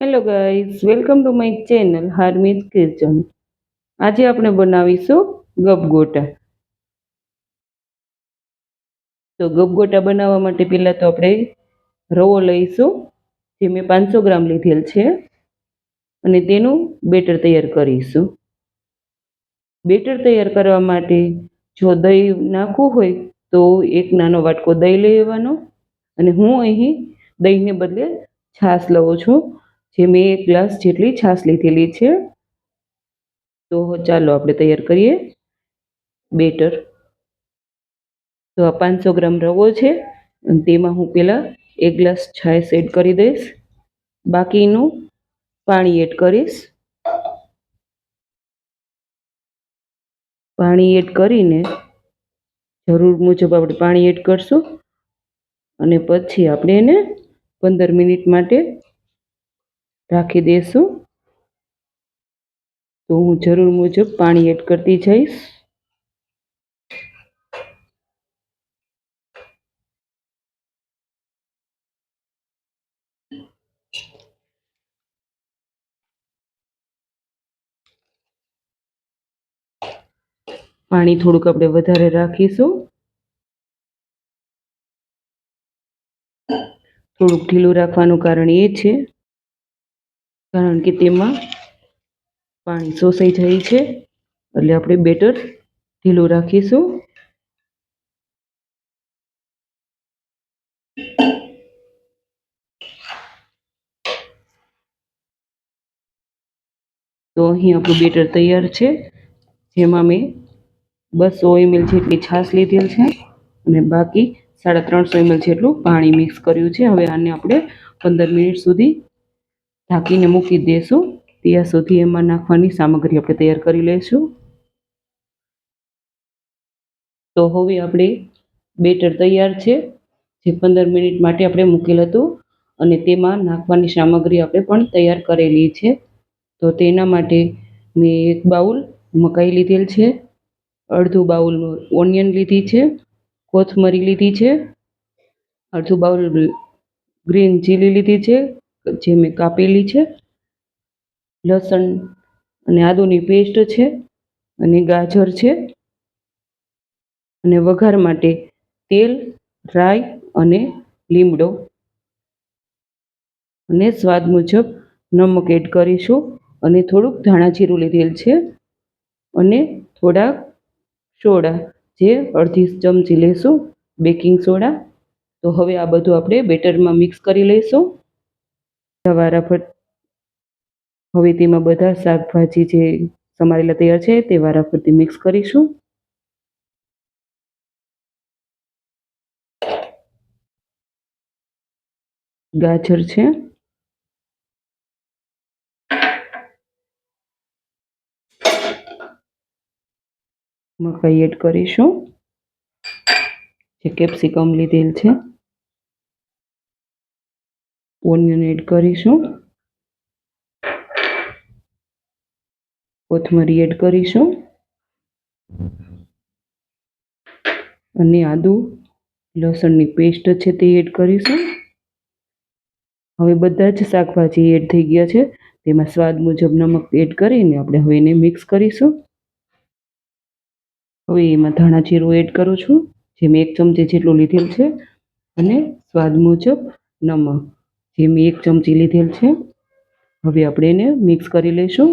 Hello guys welcome to my channel Harmit kitchen આજે આપણે બનાવીશું ગપગોટા તો ગપગોટા બનાવવા માટે પહેલાં તો આપણે રવો લઈશું, જે મેં પાંચસો ગ્રામ લીધેલ છે, અને તેનું બેટર તૈયાર કરીશું. બેટર તૈયાર કરવા માટે જો દહીં નાખવું હોય, તો એક નાનો વાટકો દહીં લેવાનો, અને હું અહીં દહીંને બદલે છાશ લઉં છું. જે મેં એક ગ્લાસ જેટલી છાશ લીધેલી છે. તો ચાલો આપણે તૈયાર કરીએ. બેટર. તો આ પાંચસો ગ્રામ રવો છે. અને તેમાં હું પહેલાં એક ગ્લાસ છાશ એડ કરી દઈશ. બાકીનું પાણી એડ કરીશ. પાણી એડ કરીને જરૂર મુજબ આપણે પાણી એડ કરશું. અને પછી આપણે એને પંદર મિનિટ માટે રાખી દઈશું તો હું જરૂર મુજબ પાણી એડ કરતી જઈશ. પાણી થોડુંક આપણે વધારે રાખીશું. થોડુંક ઢીલું રાખવાનું કારણ એ છે કારણ કે તેમાં પાણી શોષાઈ જાય છે. એટલે આપણે બેટર ઢીલું રાખીશું. તો અહીં આપણું બેટર તૈયાર છે. જેમાં મેં બસો એમએલ જેટલી છાશ લીધેલ છે અને બાકી સાડા ત્રણસો એમએલ જેટલું પાણી મિક્સ કર્યું છે. હવે આને આપણે પંદર મિનિટ સુધી ઢાંકીને મૂકી દઈશું ત્યાં સુધી એમાં નાખવાની સામગ્રી આપણે તૈયાર કરી લઈશું. તો હવે આપણે બેટર તૈયાર છે. જે પંદર મિનિટ માટે આપણે મૂકેલ હતું અને તેમાં નાખવાની સામગ્રી આપણે પણ તૈયાર કરેલી છે. તો તેના માટે મેં એક બાઉલ મકાઈ લીધેલ છે. અડધું બાઉલ ઓનિયન લીધી છે. કોથમરી લીધી છે. અડધું બાઉલ ગ્રીન ચીલી લીધી છે. જે મેં કાપેલી છે. લસણ અને આદુની પેસ્ટ છે અને ગાજર છે. અને વઘાર માટે તેલ, રાઈ અને લીમડો. અને સ્વાદ મુજબ નમક એડ કરીશું અને થોડુંક ધાણા જીરું લીધેલ છે. અને થોડાક સોડા જે અડધી ચમચી લેશું, બેકિંગ સોડા. તો હવે આ બધું આપણે બેટરમાં મિક્સ કરી લઈશું. વારાફટ હવે તેમાં બધા શાકભાજી જે સમારેલા તૈયાર છે તે વારાફરતી મિક્સ કરીશું. ગાજર છે. મકાઈ એડ કરીશું. જે કેપ્સિકમ લીધેલ છે. ઓનિયન એડ કરીશું. કોથમરી એડ કરીશું. અને આદુ લસણની પેસ્ટ છે તે એડ કરીશું. હવે બધા જ શાકભાજી એડ થઈ ગયા છે. તેમાં સ્વાદ મુજબ નમક એડ કરીને આપણે હવે એને મિક્સ કરીશું. હવે એમાં ધાણા જીરું એડ કરું છું. જે મેં એક ચમચી જેટલું લીધેલ છે. અને સ્વાદ મુજબ નમક. જે મેં એક ચમચી લીધેલ છે. હવે આપણે એને મિક્સ કરી લઈશું.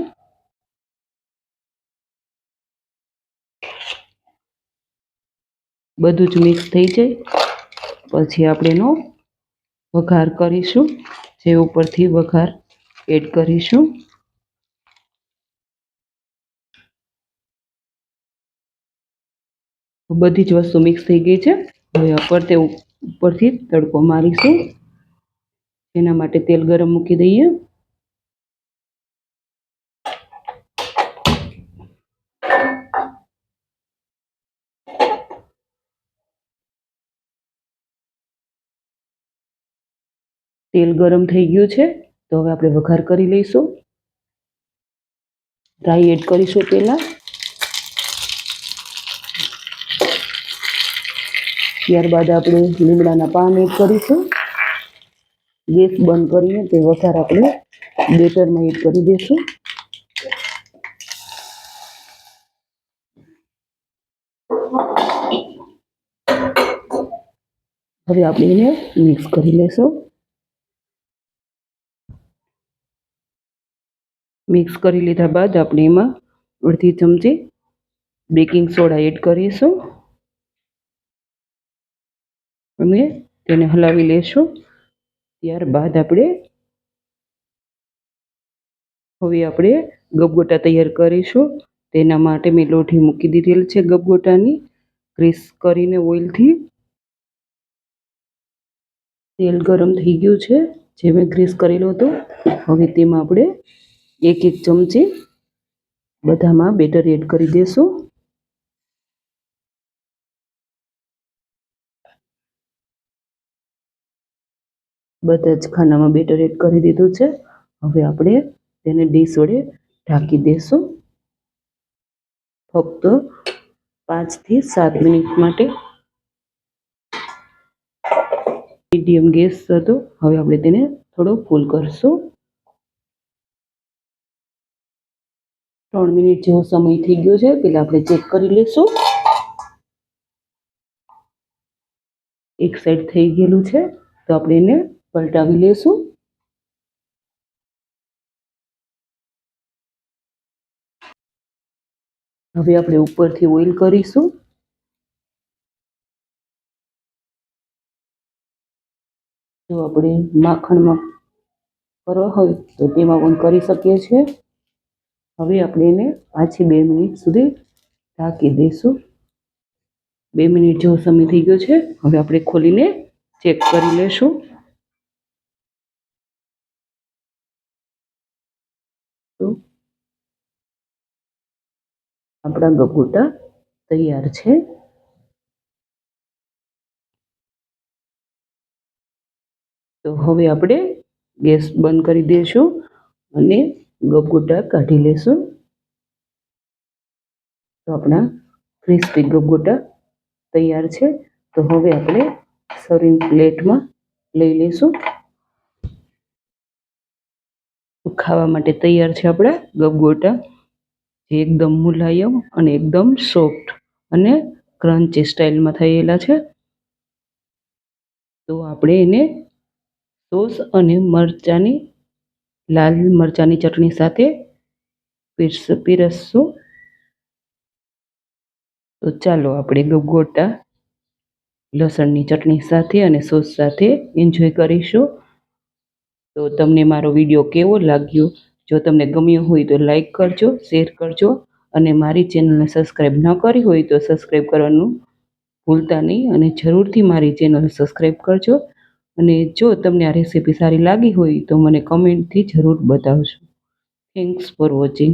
બધું જ મિક્સ થઈ જાય. પછી આપણે એનો વઘાર કરીશું. જે ઉપરથી વઘાર એડ કરીશું. બધી જ વસ્તુ મિક્સ થઈ ગઈ છે. હવે ઉપર તે ઉપરથી તડકો મારીશું. એના માટે તેલ ગરમ મૂકી દઈએ. તેલ ગરમ થઈ ગયું છે, તો હવે આપણે વઘાર કરી લઈશું. રાઈ એડ કરીશું પહેલાં. ત્યારબાદ આપણે લીમડાના પાન એડ કરીશું. ગેસ બંધ કરીને તે વઘાર આપણે બેટરમાં એડ કરી દઈશું. હવે આપણે એને મિક્સ કરી લેશું મિક્સ કરી લીધા બાદ આપણે એમાં અડધી ચમચી બેકિંગ સોડા એડ કરીશું. અને તેને હલાવી લેશું ત્યારબાદ આપણે હવે આપણે ગબગોટા તૈયાર કરીશું. તેના માટે મેં લોઢી મૂકી દીધેલ છે ગબગોટાની. ગ્રીસ કરીને ઓઇલથી તેલ ગરમ થઈ ગયું છે, જે મેં ગ્રીસ કરેલો હતો. હવે તેમાં આપણે એક એક ચમચી બધામાં બેટર એડ કરી દઈશું બધા જ ખાનામાં બેટર એડ કરી દીધું છે. હવે આપણે તેને ડીશ વડે ઢાંકી દેશું. ફક્ત પાંચથી સાત મિનિટ માટે. મીડિયમ ગેસ હતો. હવે આપણે તેને થોડો ફૂલ કરશું. ત્રણ મિનિટ જેવો સમય થઈ ગયો છે. પેલા આપણે ચેક કરી લઈશું. એક સાઈડ થઈ ગયેલું છે. તો આપણે એને પલટાવી લેશું. હવે આપણે ઉપરથી ઓઇલ કરીશું. જો આપણે માખણમાં કરવા હોય તો તેમાં પણ કરી શકીએ છીએ. હવે આપણે એને પાછી બે મિનિટ સુધી ઢાંકી દઈશું. બે મિનિટ જેવો સમય થઈ ગયો છે. હવે આપણે ખોલીને ચેક કરી લેશું. આપણા ગગોટા તૈયાર છે. તો હવે આપણે ગેસ બંધ કરી દઈશું અને ગગોટા કાઢી લેશું તો આપણા ક્રિસ્પી ગગોટા તૈયાર છે. તો હવે આપણે સર્વિંગ પ્લેટમાં લઈ લઈશું. ખાવા માટે તૈયાર છે આપણા ગબગોટા જે એકદમ મુલાયમ અને એકદમ સોફ્ટ અને ક્રન્ચી સ્ટાઇલમાં થયેલા છે. તો આપણે એને સોસ અને મરચાંની, લાલ મરચાંની ચટણી સાથે પીરસ, પીરસશું. તો ચાલો આપણે ગોટા લસણની ચટણી સાથે અને સોસ સાથે એન્જોય કરીશું. તો તમને મારો વીડિયો કેવો લાગ્યો? જો તમને ગમ્યો હોય તો લાઈક કરજો, શેર કરજો અને મારી ચેનલને સબસ્ક્રાઈબ ન કરી હોય તો સબસ્ક્રાઈબ કરવાનું ભૂલતા નહીં અને જરૂરથી મારી ચેનલ સબસ્ક્રાઈબ કરજો અને જો તમને આ રેસીપી સારી લાગી હોય તો મને કમેન્ટથી જરૂર બતાવજો. Thanks for watching